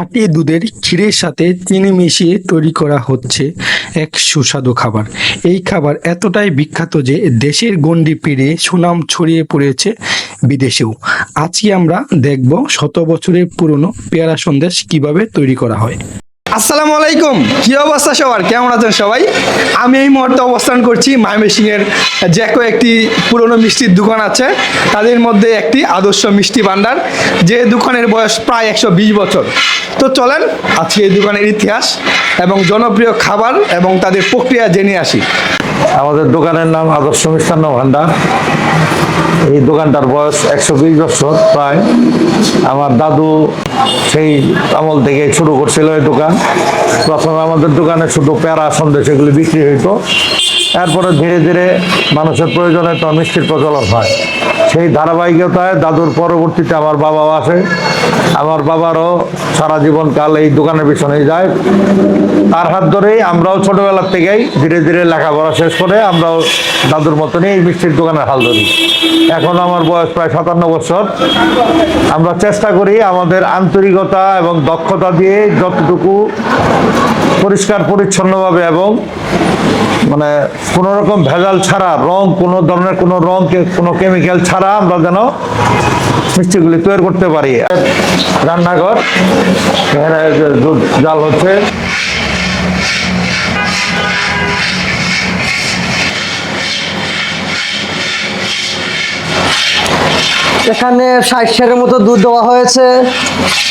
খাঁটি দুধের ক্ষীরের সাথে চিনি মিশিয়ে তৈরি করা হচ্ছে এক সুস্বাদু খাবার। এই খাবার এতটাই বিখ্যাত যে দেশের গণ্ডি পেরিয়ে সুনাম ছড়িয়ে পড়েছে বিদেশেও। আজকে আমরা দেখব শত বছরের পুরনো পেয়ারা সন্দেশ কীভাবে তৈরি করা হয়। আসসালামু আলাইকুম। কি অবস্থা সবার? কেমন আছেন সবাই? আমি এই মুহূর্তে অবস্থান করছি মাইমেসিং এর জ্যাকো একটি পুরনো মিষ্টির দোকান আছে। তাদের মধ্যে একটি আদর্শ মিষ্টি ভান্ডার, যে দোকানের বয়স প্রায় একশো বিশ বছর। তো চলেন, আজকে এই দোকানের ইতিহাস এবং জনপ্রিয় খাবার এবং তাদের প্রক্রিয়া জেনে আসি। আমাদের দোকানের নাম আদর্শ মিষ্টান্ন ভান্ডার। এই দোকানটার বয়স একশো বিশ বছর, প্রায়। আমার দাদু সেই আমল থেকে শুরু করছিল এই দোকান। প্রথমে আমাদের দোকানে শুধু প্যারা, সন্দেশ এগুলি বিক্রি হইতো। এরপরে ধীরে ধীরে মানুষের প্রয়োজনে তো মিষ্টির প্রচলন হয়। সেই ধারাবাহিকতায় দাদুর পরবর্তীতে আমার বাবাও আসে। আমার বাবারও সারা জীবনকাল এই দোকানের পিছনেই যায়। তার হাত ধরেই আমরাও ছোটবেলার থেকেই ধীরে ধীরে লেখাপড়া শেষ করে আমরাও দাদুর মতনই এই মিষ্টির দোকানের হাল ধরি। এখন আমার বয়স প্রায় সাতান্ন বছর। আমরা চেষ্টা করি আমাদের আন্তরিকতা এবং দক্ষতা দিয়ে যতটুকু পরিষ্কার, পরিচ্ছন্নভাবে এবং মানে কোনো রকম ভেজাল ছাড়া, রং, কোনো ধরনের কোনো রং কোনো কেমিক্যাল ছাড়া আমরা যেন মিষ্টিগুলি তৈরি করতে পারি। রান্নাঘর জাল হচ্ছে। এখানে ষাট সাইটের মতো দুধ দেওয়া হয়েছে।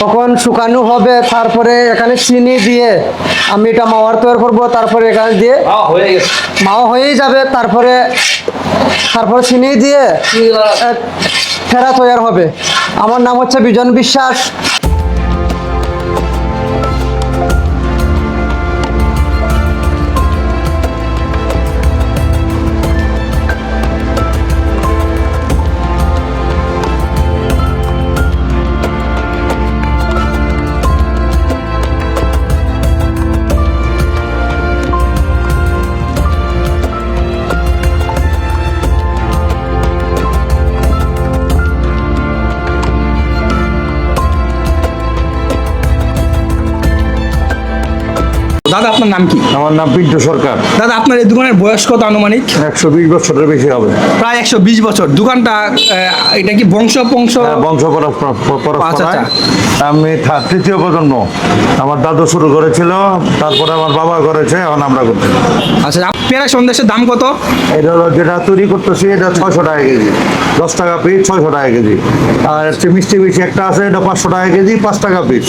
তখন শুকানো হবে তারপরে এখানে চিনি দিয়ে আমি এটা মাওয়ার তৈরি করব তারপরে এখানে দিয়ে মাওয়া হয়েই যাবে তারপরে তারপরে চিনি দিয়ে ফেরা তৈরি হবে। আমার নাম হচ্ছে বিজন বিশ্বাস। আপনার নাম কি? আমার নাম পিন্টু সরকার। দাদা আপনার এই দোকানের বয়স কত আনুমানিক? একশো বিশ বছরের বেশি হবে। প্রায় একশো বিশ বছর। দোকানটা এটা কি বংশ বংশ? হ্যাঁ, বংশ পরম্পরায় আচ্ছা, আমি তৃতীয় প্রজন্ম। আমার দাদু শুরু করেছিল তারপরে আমার বাবা করেছে এখন আমরা করছি আচ্ছা পেয়ারা সন্দেশের দাম কত? এটা হলো যেটা তৈরি করতেছি এটা ছয়শো টাকা কেজি। দশ টাকা পিস ছয়শো টাকা কেজি। আর হচ্ছে মিষ্টি মিষ্টি একটা আছে এটা পাঁচশো টাকা কেজি পাঁচ টাকা পিস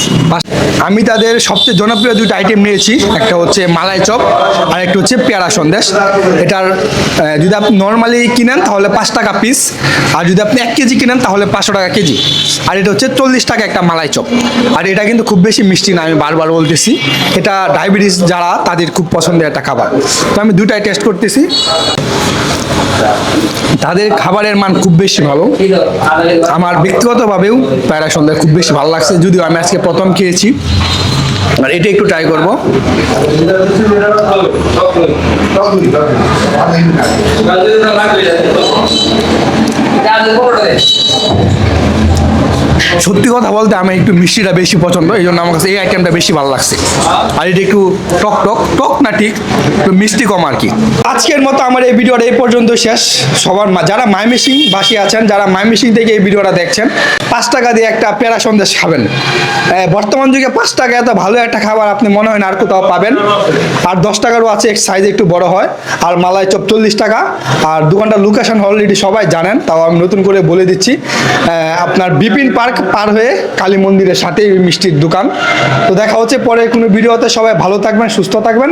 আমি তাদের সবচেয়ে জনপ্রিয় দুটো আইটেম নিয়েছি। একটা হচ্ছে মালাই চপ আর একটা হচ্ছে পেয়ারা সন্দেশ। এটার যদি আপনি নর্মালি কিনেন তাহলে পাঁচ টাকা পিস আর যদি আপনি এক কেজি কিনেন তাহলে পাঁচশো টাকা কেজি। আর এটা হচ্ছে চল্লিশ টাকা একটা মালাই চপ। আর এটা কিন্তু খুব বেশি মিষ্টি না, আমি বারবার বলতেছি। এটা ডায়াবেটিস যারা, তাদের খুব পছন্দের একটা খাবার। তো আমি দুটাই টেস্ট করতেছি। তাদের খাবারের মান খুব বেশি ভালো। আমার ব্যক্তিগতভাবেও প্যারা সন্ধ্যা খুব বেশি ভালো লাগছে, যদিও আমি আজকে প্রথম খেয়েছি। আর এটা একটু ট্রাই করব। সত্যি কথা বলতে আমি একটু মিষ্টিটা বেশি পছন্দ, এই জন্য আমার কাছে এই আইটেমটা বেশি ভালো লাগছে। আর এটা একটু টক টক টক না ঠিক, একটু মিষ্টি কম আর কি। আজকের মতো আমার এই ভিডিওটা এই পর্যন্ত শেষ। সবার যারা মাইমিসিং বাসী আছেন, যারা মাইমিসিং থেকে এই ভিডিওটা দেখছেন, পাঁচ টাকা দিয়ে একটা পেয়ারা সন্দেশ খাবেন। বর্তমান যুগে পাঁচ টাকা এত ভালো একটা খাবার আপনি মনে হয় না আর কোথাও পাবেন। আর দশ টাকারও আছে সাইজ একটু বড় হয়। আর মালাই চপ চল্লিশ টাকা। আর দোকানটা লোকেশন অলরেডি সবাই জানেন, তাও আমি নতুন করে বলে দিচ্ছি। আপনার বিপিন পার্ক পার হয়ে কালী মন্দিরের সাথে মিষ্টির দোকান। তো দেখা হচ্ছে পরে কোনো ভিডিওতে। সবাই ভালো থাকবেন, সুস্থ থাকবেন।